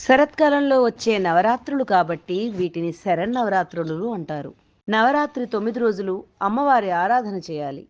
శరత్కాలంలో వచ్చే నవరాత్రులు కాబట్టి వీటిని శరన్నవరాత్రులు అంటారు. నవరాత్రి తొమ్మిది రోజులు అమ్మవారి ఆరాధన చేయాలి.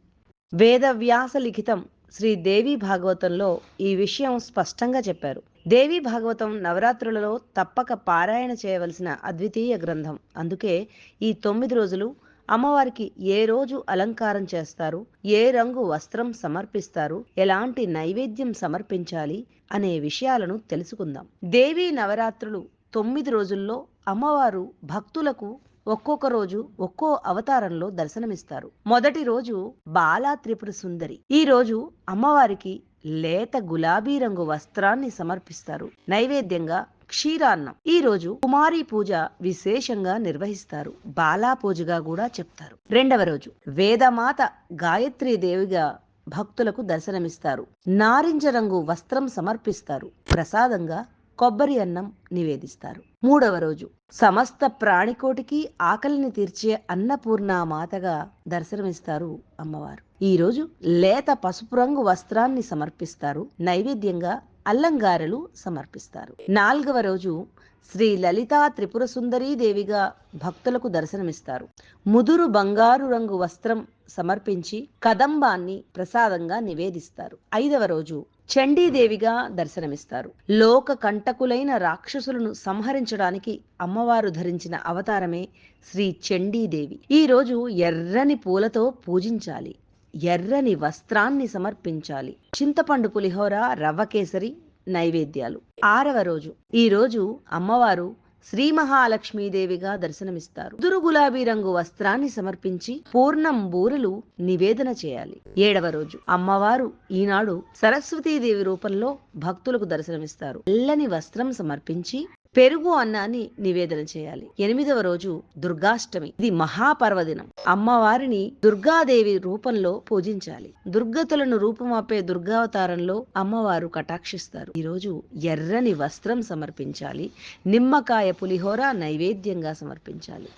వేదవ్యాస లిఖితం శ్రీ దేవి భాగవతంలో ఈ విషయం స్పష్టంగా చెప్పారు. దేవి భాగవతం నవరాత్రులలో తప్పక పారాయణ చేయవలసిన అద్వితీయ గ్రంథం. అందుకే ఈ తొమ్మిది రోజులు అమ్మవారికి ఏ రోజు అలంకారం చేస్తారు? ఏ రంగు వస్త్రం సమర్పిస్తారు? ఎలాంటి నైవేద్యం సమర్పించాలి? అనే విషయాలను తెలుసుకుందాం. దేవీ నవరాత్రులు తొమ్మిది రోజుల్లో అమ్మవారు భక్తులకు ఒక్కొక్క రోజు ఒక్కో అవతారంలో దర్శనమిస్తారు. మొదటి రోజు బాలా త్రిపుర సుందరి. ఈ రోజు అమ్మవారికి లేత గులాబీ రంగు వస్త్రాన్ని సమర్పిస్తారు. నైవేద్యంగా క్షీరాన్నం. ఈ రోజు కుమారి పూజ విశేషంగా నిర్వహిస్తారు. బాలా పూజగా కూడా చెప్తారు. రెండవ రోజు వేదమాత గాయత్రీ దేవిగా భక్తులకు దర్శనమిస్తారు. నారింజ రంగు వస్త్రం సమర్పిస్తారు. ప్రసాదంగా కొబ్బరి అన్నం నివేదిస్తారు. మూడవ రోజు సమస్త ప్రాణికోటికి ఆకలిని తీర్చే అన్నపూర్ణ మాతగా దర్శనమిస్తారు అమ్మవారు. ఈ రోజు లేత పసుపు రంగు వస్త్రాన్ని సమర్పిస్తారు. నైవేద్యంగా అల్లంగారలు సమర్పిస్తారు. నాలుగవ రోజు శ్రీ లలితా త్రిపుర సుందరీ దేవిగా భక్తులకు దర్శనమిస్తారు. ముదురు బంగారు రంగు వస్త్రం సమర్పించి కదంబాన్ని ప్రసాదంగా నివేదిస్తారు. ఐదవ రోజు చండీదేవిగా దర్శనమిస్తారు. లోక కంటకులైన రాక్షసులను సంహరించడానికి అమ్మవారు ధరించిన అవతారమే శ్రీ చండీదేవి ఈ రోజు ఎర్రని పూలతో పూజించాలి. ఎర్రని వస్త్రాన్ని సమర్పించాలి. చింతపండు పులిహోర రవ్వ కేసరి నైవేద్యాలు. ఆరవ రోజు. ఈ రోజు అమ్మవారు శ్రీ మహాలక్ష్మీదేవిగా దర్శనమిస్తారు. దురు గులాబీ రంగు వస్త్రాన్ని సమర్పించి పూర్ణం బూరెలు నివేదన చేయాలి. ఏడవ రోజు. అమ్మవారు ఈనాడు సరస్వతీదేవి రూపంలో భక్తులకు దర్శనమిస్తారు. తెల్లని వస్త్రం సమర్పించి పెరుగు అన్నాన్ని నివేదన చేయాలి. ఎనిమిదవ రోజు దుర్గాష్టమి. ఇది మహాపర్వదినం. అమ్మవారిని దుర్గాదేవి రూపంలో పూజించాలి. దుర్గతులను రూపమాపే దుర్గావతారంలో అమ్మవారు కటాక్షిస్తారు. ఈరోజు ఎర్రని వస్త్రం సమర్పించాలి. నిమ్మకాయ పులిహోర నైవేద్యంగా సమర్పించాలి.